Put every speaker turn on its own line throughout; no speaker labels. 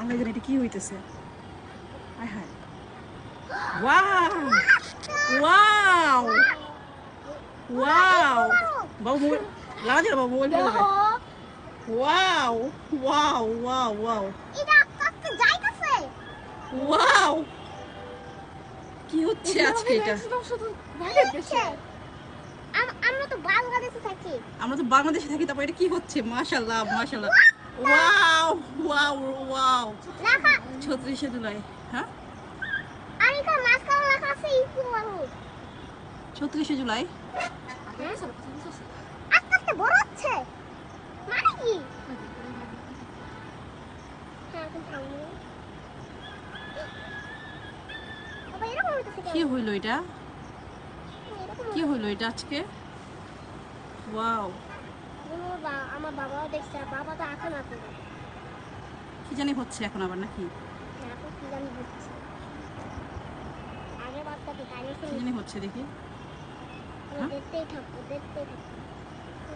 আল্লাহ জানে এটা কি হইতেছে। আয় হায়। ওয়াও ওয়াও ওয়াও বাবু মোবাইল লাগা দিল বাবু মোবাইল ফেলে wow wow wow wow wow কি হচ্ছে আজকে এটা?
আমরা তো বাংলাদেশে থাকি।
আমরা তো বাংলাদেশে থাকি তারপর এটা কি হচ্ছে? মাশাল্লাহ মাশাল্লাহ ওয়াও ওয়াও ওয়াও
লেখা
ছত্রিশে জুলাই হ্যাঁ?
আর এখানে মাঝখানে লেখা আছে ইকু মানুষ
ছত্রিশে জুলাই।
আস্তে আস্তে বড় হচ্ছে মানে কি? হ্যাঁ বাবা
কি হইল এটা? কি হইল এটা আজকে? ওয়াও
আমার বাবাও দেখছে বাবা তো এখন এখন
কি জানি হচ্ছে এখন আবার নাকি?
এখন কি জানি হচ্ছে। আগে বাচ্চাকে গাড়ি
কি জানি হচ্ছে দেখি। হ্যাঁ?
দেখতেই থাকব দেখতেই থাকব।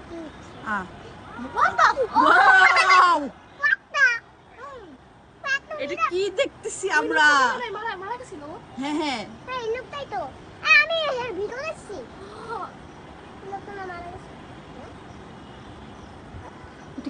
কি হচ্ছে?
আ।
বাবা
ওয়াও
পাতা হুম, পাতা
এটা কি দেখতেছি আমরা?
মারা মারা
হ্যাঁ হ্যাঁ।
হ্যাঁ এই লোকটাই তো। হ্যাঁ, আমি এর ভিডিও দেখছি লোকটা মারা গেছে
এটা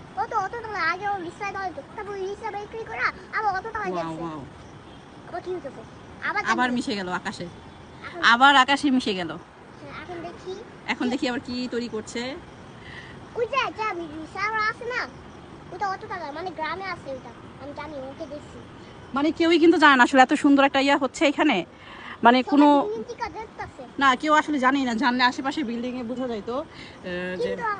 কত অত টাকা আগে ও তারপর বিক্রি করে আবার অত টাকা
ওয়াও
আবার কি হতেছে আবার
আবার মিশে গেল আকাশে আবার আকাশে মিশে গেল
এখন দেখি
এখন দেখি আবার কি তৈরি করছে।
ওই যে যা আছে না ওটা অত টাকা মানে গ্রামে আছে ওটা আমি জানি ওকে দেখছি
মানে কেউই কিন্তু জানে না আসলে এত সুন্দর একটা ইয়া হচ্ছে এখানে। মানে কোনো না কেউ আসলে জানেই না। জানলে আশেপাশে বিল্ডিং এ বোঝা যাইতো আহ, যে
কিন্তু ওয়াও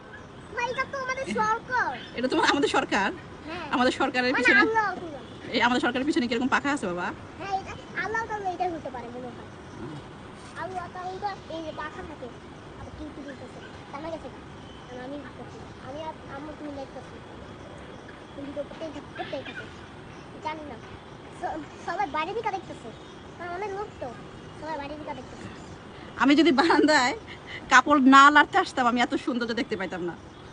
এটা তো আমাদের সরকার।
আমাদের
হ্যাঁ।
আমাদের সরকারের
মানে
পিছনে এই আমাদের সরকারের পিছনে কীরকম পাখা আছে বাবা?
জানা না? আমি সবাই বাইরে দিকে দেখতেছে। অনেক লোক তো। সবাই বাইরে দিকে দেখতেছে।
যদি বারান্দায় কাপড় না লাড়তে আসতাম আমি এত সৌন্দর্য দেখতে পাইতাম না।
সুন্দর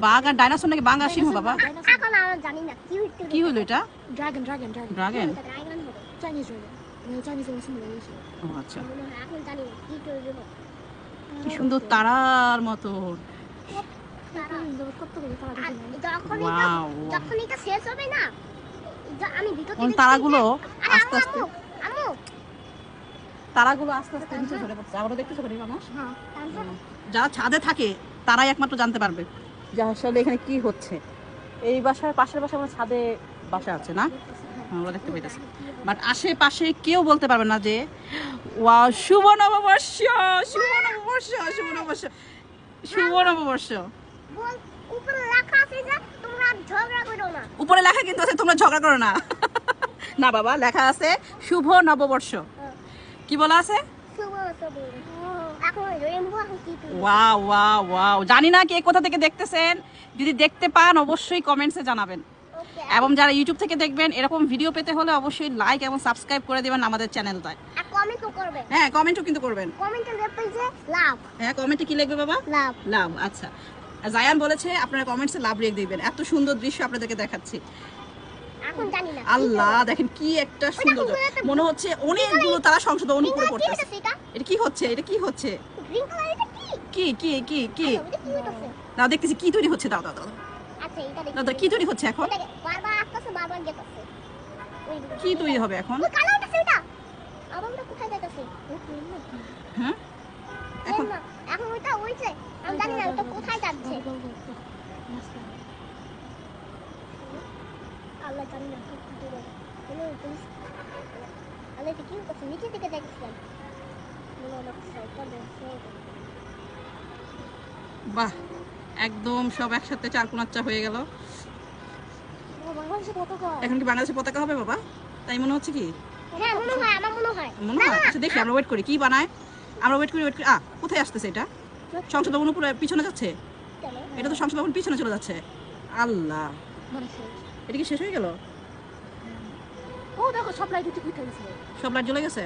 বাঘ আর ডাইনোসর নাকি বাঘ আর সিংহ বাবা?
এখন আমরা জানি না কি
কি হলো এটা?
Dragon dragon dragon.
Dragon?
Dragon হবে
চাইনিজ ড্রাগন। চাইনিজ
ও আচ্ছা।
এখন জানি কি তৈরি
কি সুন্দর তারার মতো।
তারা
কতগুলো তারা
আর
দেখি
যখন এটা
Wow.
যখন এটা শেষ হবে না য- আমি ভিতর
ওই
থেকে
তারাগুলো আস্তে আস্তে তারাগুলো আস্তে আস্তে নিচে ঝরে পড়ছে আবারও দেখতেছো করি মানুষ
হ্যাঁ
যারা ছাদে থাকে তারাই একমাত্র জানতে পারবে। যে আসলে এখানে কি হচ্ছে? এই বাসার পাশের বাসা আমার ছাদে বাসা আছে না? আমরা দেখতে পাইতেছি বাট আশেপাশে কেউ বলতে পারবে না যে ওয়া শুভ নববর্ষ শুভ নববর্ষ শুভ নববর্ষ শুভ নববর্ষ।
উপরে লেখা
কিন্তু আছে তোমরা ঝগড়া করো না। না বাবা লেখা আছে শুভ নববর্ষ। কি বলা আছে
শুভ শুভ এখন রেনবো এখন কি তৈরি
ওয়াও ওয়াও ওয়াও জানি না কে কোথা থেকে দেখতেছেন। যদি দেখতে পান অবশ্যই কমেন্টসে জানাবেন। এবং যারা ইউটিউব থেকে দেখবেন এরকম ভিডিও পেতে হলে অবশ্যই লাইক এবং সাবস্ক্রাইব করে দেবেন আমাদের চ্যানেলটায় হ্যাঁ কমেন্টও কিন্তু করবেন। হ্যাঁ কমেন্টে কি লিখবে বাবা?
লাভ
লাভ আচ্ছা। জায়ান বলেছে আপনারা কমেন্টসে লাভ রেখে দিবেন। এত সুন্দর দৃশ্য আপনাদেরকে দেখাচ্ছি।
এখন জানি না।
আল্লাহ দেখেন কি একটা সুন্দর মনে হচ্ছে অনেকগুলো তারা সংশোধন উপরে
এটা
কি হচ্ছে? এটা কি হচ্ছে?
কি?
কি কি কি কি?
আচ্ছা, কি
দেখতেছি তৈরি হচ্ছে? দাও দাও দাও।
আচ্ছা
কি তৈরি হচ্ছে এখন। কি তৈরি হবে এখন? হ্যাঁ এখন?
এখন ওইটা ওইছে আমি জানি না ওটা কোথায় যাচ্ছে। আল্লাহ জানি না কি করে কোনো পুলিশ আল্লাহ এটা কি করছে নিচে থেকে দেখছিলাম
বাহ একদম সব একসাথে চার কোনাচ্চা হয়ে গেল। এখন কি বাংলাদেশের পতাকা হবে বাবা? তাই মনে হচ্ছে কি?
হ্যাঁ মনে আমার
আচ্ছা দেখি আমরা ওয়েট করি। কি বানায়? আমরা ওয়েট করি ওয়েট করি। আ কোথায় আসতেছে এটা? সংসদ ভবন উপরে পিছনে যাচ্ছে? এটা তো সংসদ ভবন পিছনে চলে যাচ্ছে। আল্লাহ। এটা কি শেষ হয়ে গেল?
ও দেখো সব লাইট উঠে উঠে গেছে।
সব লাইট জ্বলে গেছে?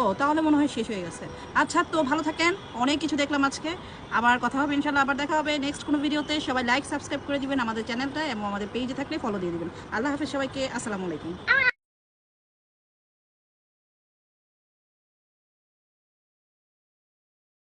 ও, তাহলে মনে হয় শেষ হয়ে গেছে। আচ্ছা তো ভালো থাকেন। অনেক কিছু দেখলাম আজকে। আবার কথা হবে ইনশাল্লাহ আবার দেখা হবে নেক্সট কোনো ভিডিওতে। সবাই লাইক সাবস্ক্রাইব করে দিবেন আমাদের চ্যানেলটা এবং আমাদের পেজে থাকলে ফলো দিয়ে দিবেন। আল্লাহ হাফিজ সবাইকে, আসসালামু আলাইকুম।